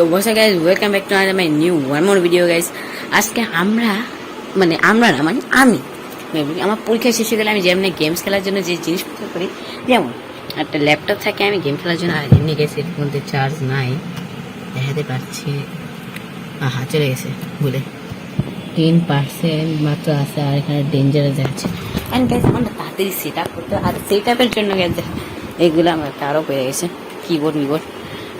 So বসে guys welcome back to my new one more video guys আজকে আমরা মানে আমরা না মানে আমি আমার পরীক্ষা শেষ হয়ে গেলে আমি যেমনি গেমস খেলার জন্য যে জিনিসপত্র করি, যেমন একটা ল্যাপটপ থাকে, আমি গেম খেলার জন্য আর এমনি গেছে মধ্যে চার্জ নাই, দেখাতে পারছি। আহা, চলে গেছে ভুলে টেন পার্সেন্ট মাত্র আছে, আর এখানে ডেঞ্জারাস যাচ্ছে অ্যান্ড গাইজ আমার তাড়াতাড়ি সেট আপ করতে, আর সেট আপের জন্য গেছে এগুলো আমার আরও পেয়ে গেছে। কিবোর্ড উইবোর্ড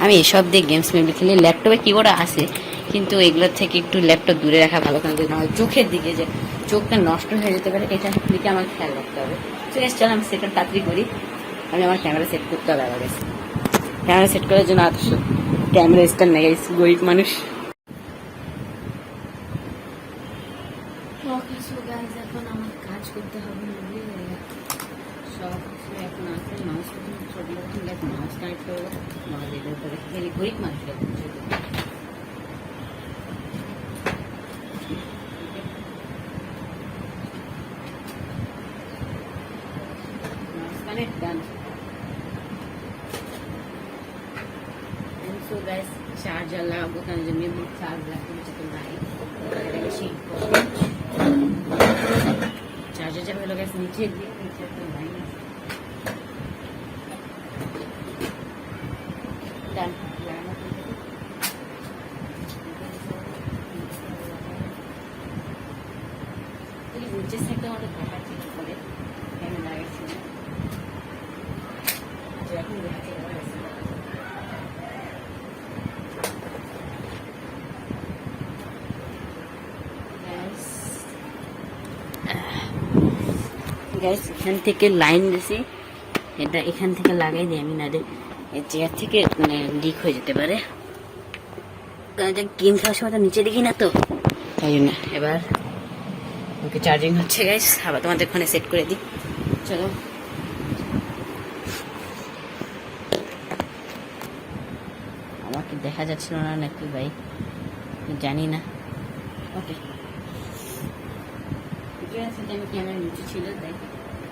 আমি এসব দিয়ে গেমস মেমরি খেলি ল্যাপটপে কিবোর্ড আসে কিন্তু এগুলোর থেকে একটু ল্যাপটপ দূরে রাখা ভালো, কারণ না চোখের দিকে যে চোখটা নষ্ট হয়ে যেতে পারে এটার দিকে আমার খেয়াল রাখতে হবে। ঠিক আছে চল আমি সেটা তাড়াতাড়ি করি। আমি আমার ক্যামেরা সেট করতে হবে আবার ক্যামেরা সেট করার জন্য আদর্শ। ক্যামেরা স্টার নেই গরিব মানুষ এখন আমার কাজ করতে হবে সব কিছু এখন আছে মাউস ছোটো ঠিক আছে মাউস কানেক্ট করব নাহলে এটার উপরে ভেরি গরিব মানুষ connect done so guys charger লাগাবো কারণ যে মেমরি চার্জ লাগবে যেটা নাই এটাকে শিট করব চার্জার যাবে হলো গাছ নিচে দিয়ে নিচে একটা লাইন আছে ডান লাগানো হয়ে গেছে। না আচ্ছা, এখন থেকে লাইন দিছি। এটা এখান থেকে লাগাই দিই আমি না চেয়ার থেকে মানে লিক হয়ে যেতে পারে। গেম খেলার সময় তো নিচে দেখি না তো। তাই এবার ওকে চার্জিং হচ্ছে গাইস আবার তোমাদের ফোনে সেট করে দিই। চলো। আমাকে দেখা যাচ্ছিল না নাকি ভাই? জানি না। ওকে যে আমি ক্যামেরা নিচে ছিল, তাই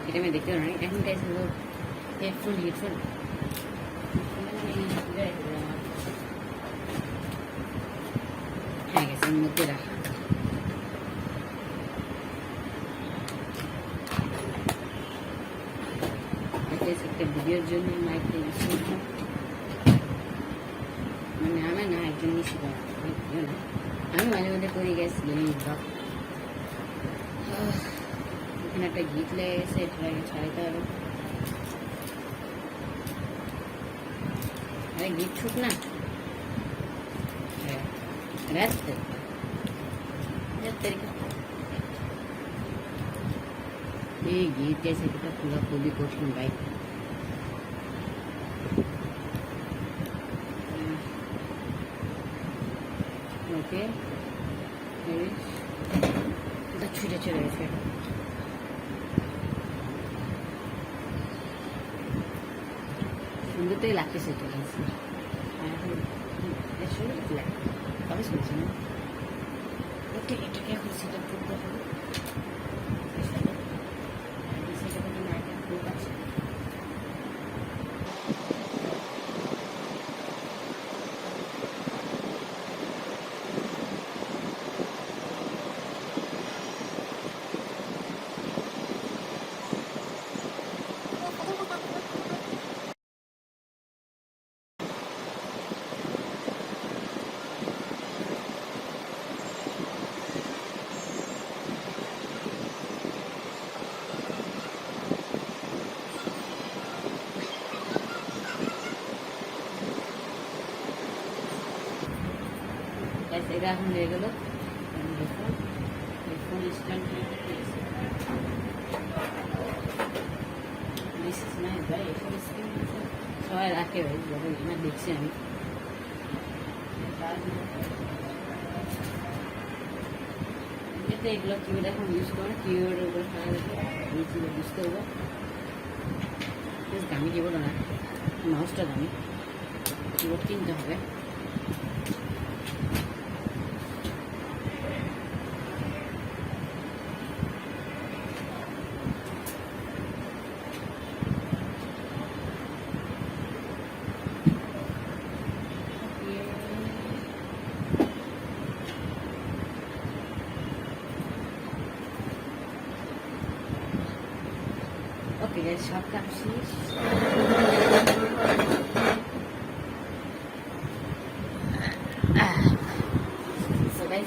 এটা আমি দেখতে পারি এখন গাইস হলো হেডফোন হেডফোন হ্যাঁ গেছে মধ্যে রাখা। Guys, একটা ভিডিওর জন্য মাইক মানে আমার না একজন নিশ্চিত আমি মাঝে মধ্যে করি গেছি গেমিং ব্লগ এখানে একটা গীত লেগে গেছে এটাকে ছাড়াইতে হবে। আরে গীত ছুট না। হ্যাঁ, রাত। এই গীত গেছে এটা পুরো খুবই কঠিন বাইক ওকে ছুটে চলে গেছে। সুন্দর তোই লাগতেছে তো গেছে। তবে শুনছি না। ওকে, এটাকে এখন সেটা করতে হবে সেটা কিন্তু নায়িকা খুব আছে ব্যাস এটা এখন হয়ে গেল। ফোন স্ট্যান্ড সবাই রাখে ভাই যখন না দেখছি আমি। এগুলো কিবোর্ড এখন ইউজ করো কিবোর্ডের উপরে কিবোর্ড ইউজ করব। দামি কিবোর্ড না মাউসটা দামি। কিবোর্ড কিনতে হবে। সব কাজ শেষ।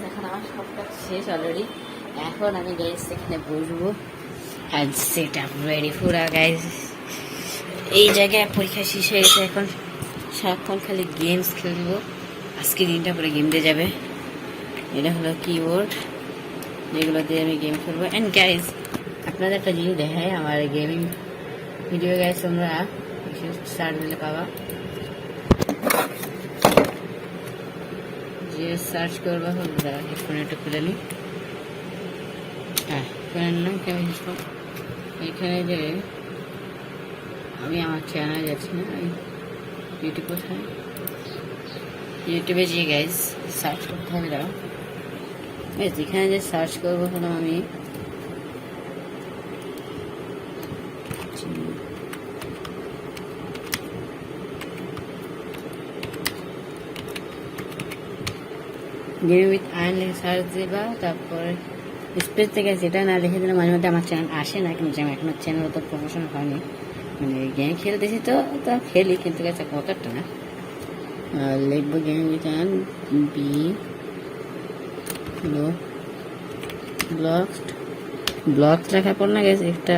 এখন আমার সব কাজ শেষ অলরেডি এখন আমি বসবো এই জায়গায় শেষ এখন। খালি গেমস খেলব। আজকে দিনটা গেম দিয়ে যাবে। এটা হলো কিবোর্ড যেগুলো দিয়ে আমি গেম খেলব। অ্যান্ড গাইজ আপনাদের একটা জিনিস দেখায় আমার গেমিং ভিডিও গাইজ তোমরা সার্চ দিলে পাবা। যে সার্চ করবা হলো হেডফোন একটু খুলে নিই হ্যাঁ হেডফোন এখানে যে আমি আমার চ্যানেল যাচ্ছি না ইউটিউব কোথায়? ইউটিউবে যে গাইজ সার্চ করতে হবে, দাঁড়াও। এখানে যে সার্চ করব হলো আমি গেম উইথ আয়ন লিখে সার্চ দিবা, তারপরে স্পেস থেকে সেটা না লিখে দিলে মাঝে মধ্যে আমার চ্যানেল আসে না, কিন্তু আমার এখনও চ্যানেল তো প্রমোশন হয়নি। মানে গেম খেলতেছি তো, তা খেলি, কিন্তু গেছে কতটা না লিখব গেম উইথ বি হলো ব্লগস ব্লগস লেখার পর না গেছে একটা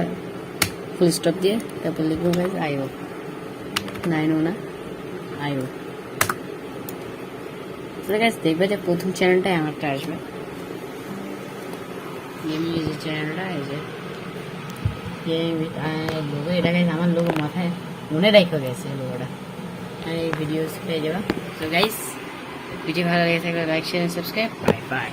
ফুল স্টপ দিয়ে, তারপর লিখব গেছে আইও ও না আইও তাহলে গাছ দেখবে যে প্রথম চ্যানেলটাই আমারটা আসবে। গেমিং যে চ্যানেলটা এই লোগো এটা গাইজ আমার লোগো মাথায় মনে রাখা গেছে লোগোটা আর এই ভিডিওস পেয়ে যাবা। তো গাইস ভিডিও ভালো লেগে থাকলে like share subscribe bye bye